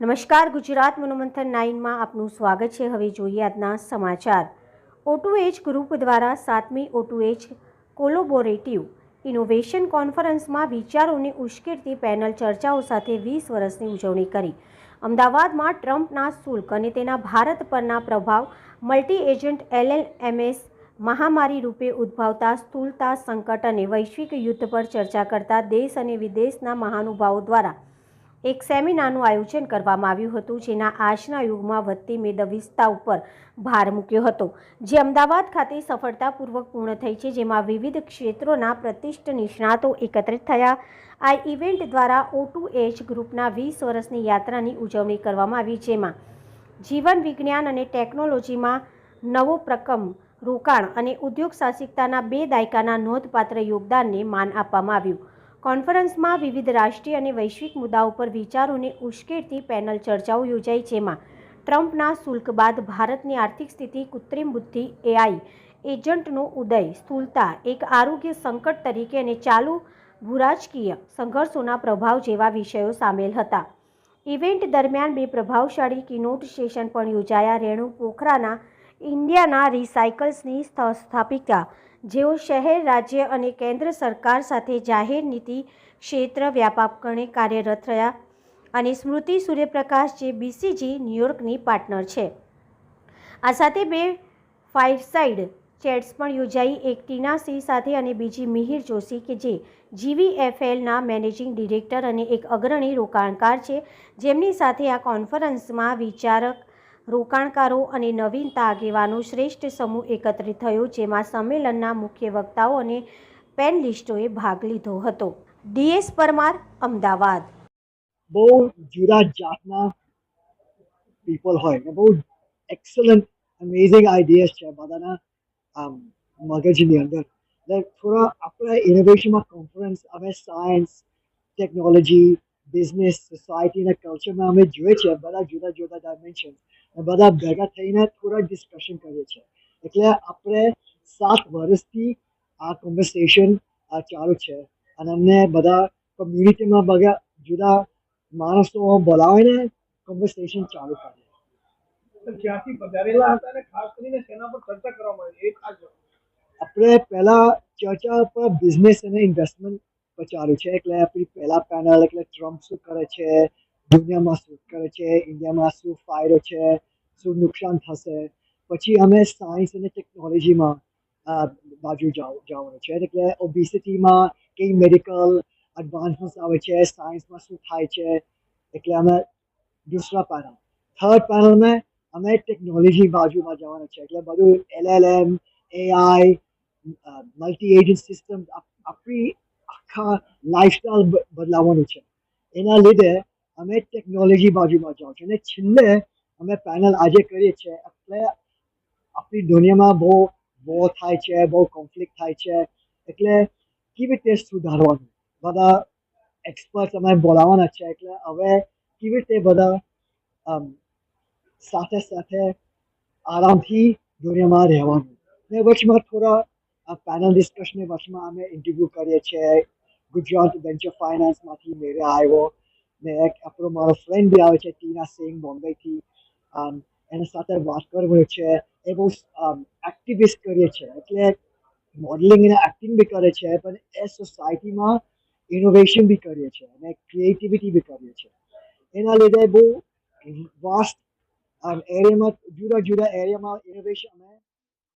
નમસ્કાર, ગુજરાત મનોમંથન નાઇનમાં આપનું સ્વાગત છે. હવે જોઈએ આજના સમાચાર. ઓટુ એજ ગ્રુપ દ્વારા સાતમી ઓટુ એજ કોલોબોરેટિવ ઇનોવેશન કોન્ફરન્સમાં વિચારોને ઉશ્કેરતી પેનલ ચર્ચાઓ સાથે વીસ વર્ષની ઉજવણી કરી. અમદાવાદમાં ટ્રમ્પના શુલ્ક અને તેના ભારત પરના પ્રભાવ મલ્ટી એજન્ટ એલએલએમએસ મહામારી રૂપે ઉદ્ભવતા સ્થૂળતા સંકટ અને વૈશ્વિક યુદ્ધ પર ચર્ચા કરતા દેશ અને વિદેશના મહાનુભાવો દ્વારા એક સેમિનારનું આયોજન કરવામાં આવ્યું હતું, જેના આજના યુગમાં વધતી મેદવિસ્તા ઉપર ભાર મૂક્યો હતો. જે અમદાવાદ ખાતે સફળતાપૂર્વક પૂર્ણ થઈ છે, જેમાં વિવિધ ક્ષેત્રોના પ્રતિષ્ઠ નિષ્ણાતો એકત્રિત થયા. આ ઇવેન્ટ દ્વારા ઓટુ એચ ગ્રુપના વીસ વર્ષની યાત્રાની ઉજવણી કરવામાં આવી, જેમાં જીવન વિજ્ઞાન અને ટેકનોલોજીમાં નવો પ્રકમ, રોકાણ અને ઉદ્યોગ સાહસિકતાના બે દાયકાના નોંધપાત્ર યોગદાનને માન આપવામાં આવ્યું. કોન્ફરન્સમાં વિવિધ રાષ્ટ્રીય અને વૈશ્વિક મુદ્દાઓ પર વિચારોને ઉશ્કેરતી પેનલ ચર્ચાઓ યોજાઈ જેમાં ટ્રમ્પના શુલ્ક બાદ ભારતની આર્થિક સ્થિતિ કૃત્રિમ બુદ્ધિ, એઆઈ એજન્ટનો ઉદય, સ્થૂળતા, એક આરોગ્ય સંકટ તરીકે અને ચાલુ ભૂરાજકીય સંઘર્ષોના પ્રભાવ જેવા વિષયો સામેલ હતા. ઇવેન્ટ દરમિયાન બે પ્રભાવશાળી કિનોટ સેશન પણ યોજાયા. રેણુ પોખરાના ઇન્ડિયાના રિસાયકલ્સની સ્થ- સ્થાપિકા, જેઓ શહેર, રાજ્ય અને કેન્દ્ર સરકાર સાથે જાહેર નીતિ, ક્ષેત્ર વ્યાપકપણે કાર્યરત રહ્યા અને સ્મૃતિ સૂર્યપ્રકાશ જે બીસીજી ન્યૂયોર્કની પાર્ટનર છે. આ સાથે બે ફાયરસાઇડ ચેટ્સ પણ યોજાઈ, એક ટીના સિંહ સાથે અને બીજી મિહિર જોશી કે જે જીવીએફએલના મેનેજિંગ ડિરેક્ટર અને એક અગ્રણી રોકાણકાર છે. જેમની સાથે આ કોન્ફરન્સમાં વિચારક રોકાણકારો અને નવીનતા આગેવાનો શ્રેષ્ઠ સમૂહ એકત્રિત થયો, જેમાં સંમેલનના મુખ્ય વક્તાઓ અને પેનલિસ્ટોએ ભાગ લીધો હતો. ડીએસ પરમાર, અમદાવાદ. બહુ જુદા જાતના પીપલ હોય ને, બહુ એક્સલન્ટ અમેઝિંગ આઈડિયાઝ છે બધાના, આમ, મગજની અંદર. થોડા આપણા ઇનોવેશનમાં કોન્ફરન્સ અમે સાયન્સ ટેકનોલોજી બિઝનેસ સોસાયટી અને કલ્ચરમાં અમે જોઈએ છીએ બધા જુદા જુદા ડાયમેન્શન બધા ભેગા થઈને થોડા ડિસ્કશન કરીએ છીએ. એટલે આપણે સાત વર્ષથી આ કોન્વર્સેશન આ ચાલુ છે. અને અમને બધા કમ્યુનિટીમાં બધા જુદા માણસો બોલાવીને કોન્વર્સેશન ચાલુ કરીએ. જ્યાંથી પધારેલા હતા અને ખાસ કરીને તેના પર ચર્ચા કરવામાં આવી? એક આપણે પહેલા ચર્ચા પર બિઝનેસ અને ઇન્વેસ્ટમેન્ટ ચાલુ છે. એટલે આપણી પહેલા પેનલ એટલે ટ્રમ્પ શું કરે છે? દુનિયામાં શું કરે છે? ઇન્ડિયામાં શું ફાયદો છે? શું નુકસાન થશે? પછી અમે સાયન્સ અને ટેકનોલોજીમાં બાજુ જાવ, જવાનું છે. એટલે ઓબિસિટીમાં કઈ મેડિકલ એડવાન્સમેન્ટ આવે છે? સાયન્સમાં શું થાય છે? એટલે અમે દૂસરા પેનલ થર્ડ પેનલમાં અમે ટેકનોલોજી બાજુમાં જવાના છે. એટલે બધું LLM AI multi agent system આપણી આખા લાઈફસ્ટાઈલ બદલાવવાનું છે. એના લીધે અમે ટેકનોલોજી બાજુમાં જાઉં છું. અને છેલ્લે અમે પેનલ આજે કરીએ છીએ. એટલે આપણી દુનિયામાં બહુ બહુ થાય છે, બહુ કોન્ફ્લિક્ટ થાય છે. એટલે કેવી રીતે સુધારવાનું? બધા એક્સપર્ટ અમે બોલાવવાના છે. એટલે હવે કેવી રીતે બધા સાથે સાથે આરામથી દુનિયામાં રહેવાનું? ને વચમાં થોડા પેનલ ડિસ્કશનની વચમાં અમે ઇન્ટરવ્યૂ કરીએ છીએ. ગુજરાત વેન્ચર ફાઇનાન્સમાંથી મેરે આવ્યો. ને એક આપણો મારો ફ્રેન્ડ બી આવે છે, ટીના સિંહ બોમ્બેથી. એના સાથે વાત કરવી છે. એ બહુ એક્ટિવિસ્ટ કરીએ છીએ એટલે મોડલિંગ અને એક્ટિંગ બી કરે છે, પણ એ સોસાયટીમાં ઇનોવેશન બી કરીએ છીએ અને ક્રિએટિવિટી બી કરીએ છીએ એના લીધે બહુ વાસ્ટ એરિયામાં જુદા જુદા એરિયામાં ઇનોવેશન અમે